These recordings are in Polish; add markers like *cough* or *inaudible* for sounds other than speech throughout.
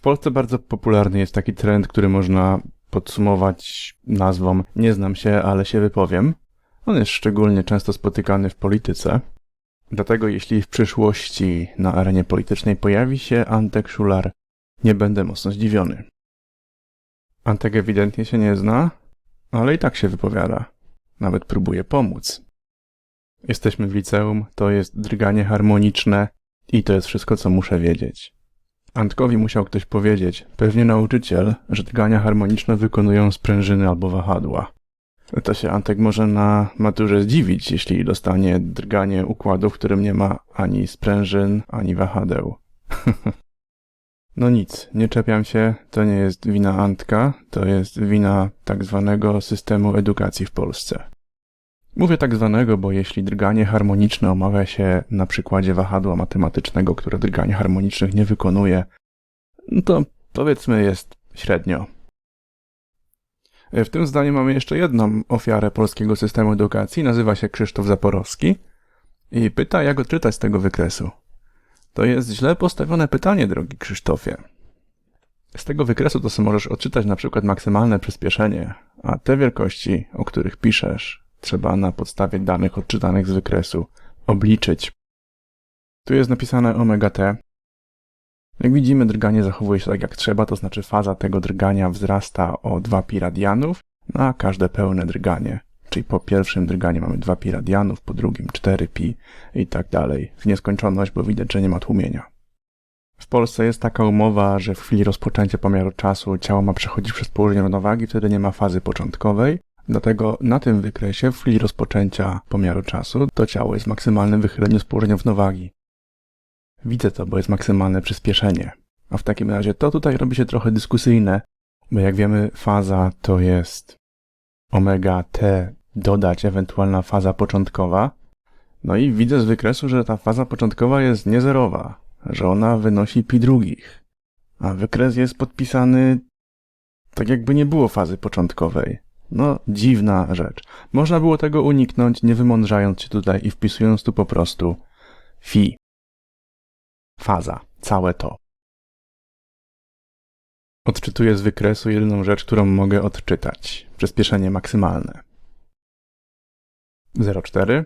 W Polsce bardzo popularny jest taki trend, który można podsumować nazwą nie znam się, ale się wypowiem. On jest szczególnie często spotykany w polityce. Dlatego jeśli w przyszłości na arenie politycznej pojawi się Antek Szular, nie będę mocno zdziwiony. Antek ewidentnie się nie zna, ale i tak się wypowiada. Nawet próbuje pomóc. Jesteśmy w liceum, to jest drganie harmoniczne i to jest wszystko, co muszę wiedzieć. Antkowi musiał ktoś powiedzieć, pewnie nauczyciel, że drgania harmoniczne wykonują sprężyny albo wahadła. To się Antek może na maturze zdziwić, jeśli dostanie drganie układu, w którym nie ma ani sprężyn, ani wahadeł. *laughs* no nic, nie czepiam się, to nie jest wina Antka, to jest wina tak zwanego systemu edukacji w Polsce. Mówię tak zwanego, bo jeśli drganie harmoniczne omawia się na przykładzie wahadła matematycznego, które drgań harmonicznych nie wykonuje, to powiedzmy jest średnio. W tym zdaniu mamy jeszcze jedną ofiarę polskiego systemu edukacji, nazywa się Krzysztof Zaporowski i pyta, jak odczytać z tego wykresu. To jest źle postawione pytanie, drogi Krzysztofie. Z tego wykresu to sobie możesz odczytać na przykład maksymalne przyspieszenie, a te wielkości, o których piszesz, trzeba na podstawie danych odczytanych z wykresu obliczyć. Tu jest napisane omega t. Jak widzimy, drganie zachowuje się tak jak trzeba, to znaczy faza tego drgania wzrasta o 2 pi radianów na każde pełne drganie. Czyli po pierwszym drganiu mamy 2 pi radianów, po drugim 4 pi i tak dalej. W nieskończoność, bo widać, że nie ma tłumienia. W Polsce jest taka umowa, że w chwili rozpoczęcia pomiaru czasu ciało ma przechodzić przez położenie równowagi, wtedy nie ma fazy początkowej, Dlatego na tym wykresie w chwili rozpoczęcia pomiaru czasu to ciało jest w maksymalnym wychyleniu z położenia równowagi. Widzę to, bo jest maksymalne przyspieszenie. A w takim razie to tutaj robi się trochę dyskusyjne, bo jak wiemy faza to jest omega t dodać ewentualna faza początkowa. No i widzę z wykresu, że ta faza początkowa jest niezerowa, że ona wynosi pi drugich. A wykres jest podpisany tak jakby nie było fazy początkowej. No, dziwna rzecz. Można było tego uniknąć, nie wymądrzając się tutaj i wpisując tu po prostu fi. Faza. Całe to. Odczytuję z wykresu jedyną rzecz, którą mogę odczytać. Przyspieszenie maksymalne. 0,4.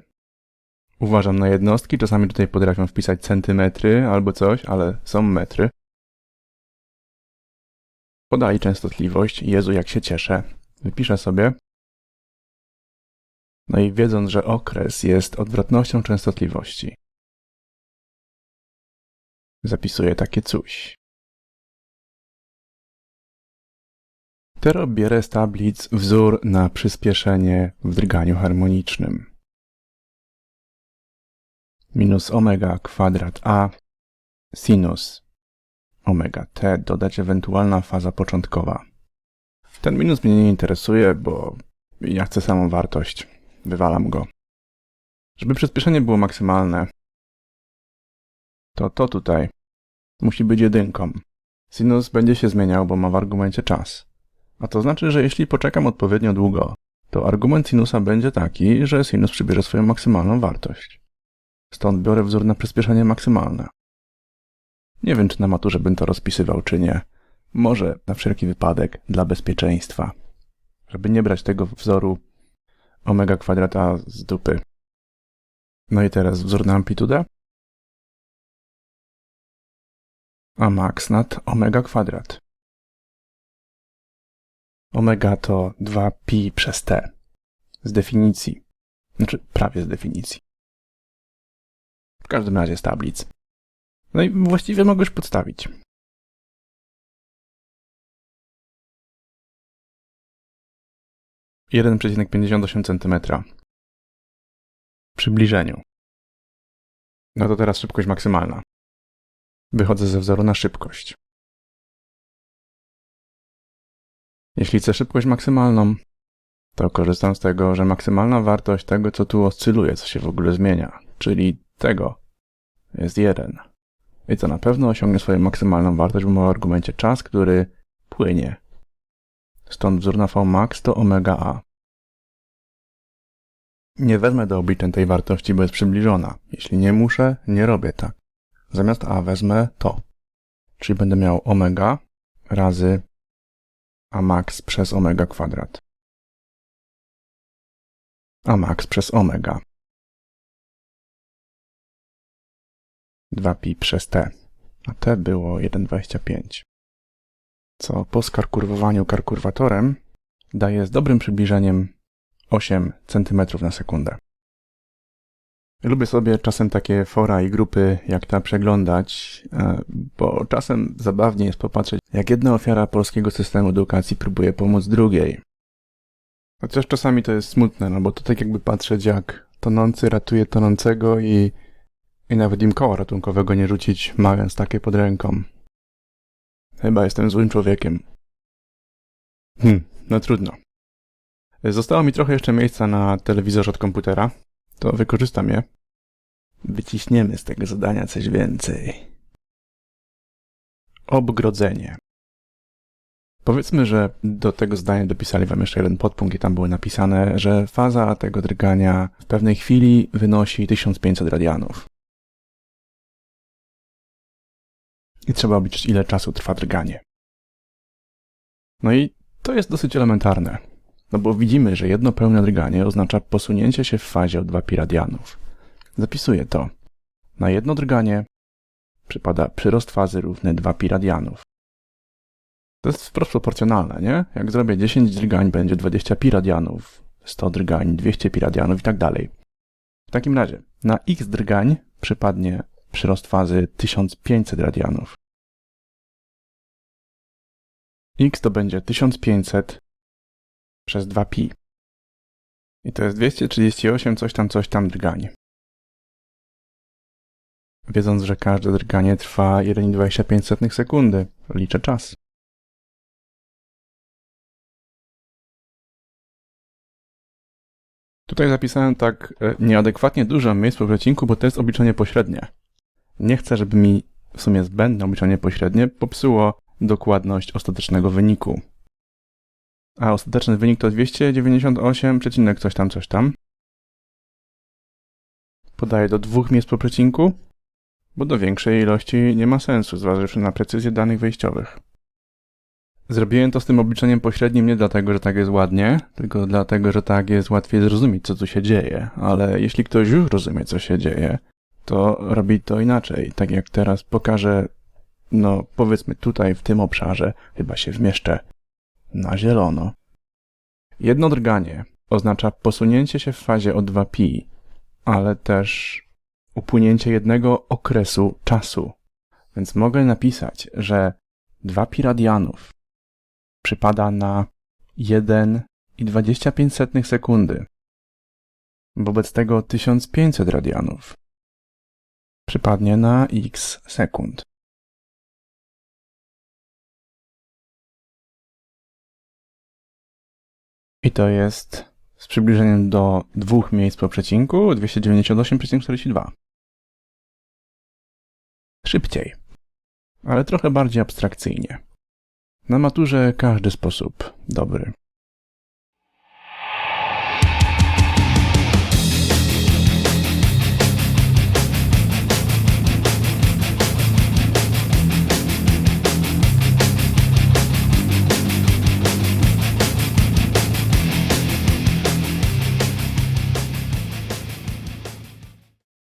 Uważam na jednostki, czasami tutaj potrafią wpisać centymetry albo coś, ale są metry. Podaj częstotliwość. Jezu, jak się cieszę. Wypiszę sobie. No i wiedząc, że okres jest odwrotnością częstotliwości, zapisuję takie coś. Teraz bierę z tablic wzór na przyspieszenie w drganiu harmonicznym. Minus omega kwadrat a sinus omega t dodać ewentualna faza początkowa. Ten minus mnie nie interesuje, bo ja chcę samą wartość. Wywalam go. Żeby przyspieszenie było maksymalne, to to tutaj musi być jedynką. Sinus będzie się zmieniał, bo ma w argumencie czas. A to znaczy, że jeśli poczekam odpowiednio długo, to argument sinusa będzie taki, że sinus przybierze swoją maksymalną wartość. Stąd biorę wzór na przyspieszenie maksymalne. Nie wiem, czy na maturze bym to rozpisywał, czy nie, może na wszelki wypadek, dla bezpieczeństwa. Żeby nie brać tego wzoru omega kwadrata z dupy. No i teraz wzór na amplitudę. A max nad omega kwadrat. Omega to 2pi przez t. Z definicji. Znaczy, prawie z definicji. W każdym razie z tablic. No i właściwie mogę już podstawić. 1,58 cm. Przybliżeniu. No to teraz szybkość maksymalna. Wychodzę ze wzoru na szybkość. Jeśli chcę szybkość maksymalną, to korzystam z tego, że maksymalna wartość tego, co tu oscyluje, co się w ogóle zmienia, czyli tego, jest 1. I to na pewno osiągnie swoją maksymalną wartość, w argumencie czas, który płynie Stąd wzór na Vmax to omega a. Nie wezmę do obliczeń tej wartości, bo jest przybliżona. Jeśli nie muszę, nie robię tak. Zamiast a wezmę to. Czyli będę miał omega razy a max przez omega kwadrat. A max przez omega. 2pi przez t. A t było 1,25. Co po skarkurwowaniu karkurwatorem daje z dobrym przybliżeniem 8 cm na sekundę. Lubię sobie czasem takie fora i grupy jak ta przeglądać, e, bo czasem zabawnie jest popatrzeć, jak jedna ofiara polskiego systemu edukacji próbuje pomóc drugiej. Chociaż czasami to jest smutne, no bo to tak jakby patrzeć, jak tonący ratuje tonącego i, i nawet im koła ratunkowego nie rzucić, mając takie pod ręką. Chyba jestem złym człowiekiem. Hm, no trudno. Zostało mi trochę jeszcze miejsca na telewizorze od komputera. To wykorzystam je. Wyciśniemy z tego zadania coś więcej. Obgrodzenie. Powiedzmy, że do tego zdania dopisali wam jeszcze jeden podpunkt i tam było napisane, że faza tego drgania w pewnej chwili wynosi 1500 radianów. I trzeba obliczyć, ile czasu trwa drganie. No i to jest dosyć elementarne. No bo widzimy, że jedno pełne drganie oznacza posunięcie się w fazie o 2 pi radianów. Zapisuję to. Na jedno drganie przypada przyrost fazy równy 2 pi radianów. To jest wprost proporcjonalne, nie? Jak zrobię 10 drgań, będzie 20 pi radianów, 100 drgań, 200 pi radianów i tak dalej. W takim razie, na x drgań przypadnie przyrost fazy 1500 radianów. x to będzie 1500 przez 2pi. I to jest 238 coś tam, coś tam drgań. Wiedząc, że każde drganie trwa 1,25 sekundy, liczę czas. Tutaj zapisałem tak e, nieadekwatnie dużo miejsc po przecinku, bo to jest obliczenie pośrednie. Nie chcę, żeby mi w sumie zbędne obliczenie pośrednie popsuło dokładność ostatecznego wyniku. A ostateczny wynik to 298, przecinek coś tam, coś tam. Podaję do dwóch miejsc po przecinku, bo do większej ilości nie ma sensu, zważywszy na precyzję danych wejściowych. Zrobiłem to z tym obliczeniem pośrednim nie dlatego, że tak jest ładnie, tylko dlatego, że tak jest łatwiej zrozumieć, co tu się dzieje. Ale jeśli ktoś już rozumie, co się dzieje, to robi to inaczej. Tak jak teraz pokażę, no powiedzmy tutaj w tym obszarze, chyba się wmieszczę, na zielono. Jedno drganie oznacza posunięcie się w fazie o 2pi, ale też upłynięcie jednego okresu czasu. Więc mogę napisać, że 2 pi radianów przypada na 1,25 sekundy. Wobec tego 1500 radianów przypadnie na x sekund. I to jest z przybliżeniem do dwóch miejsc po przecinku 298,42. Szybciej, ale trochę bardziej abstrakcyjnie. Na maturze każdy sposób dobry.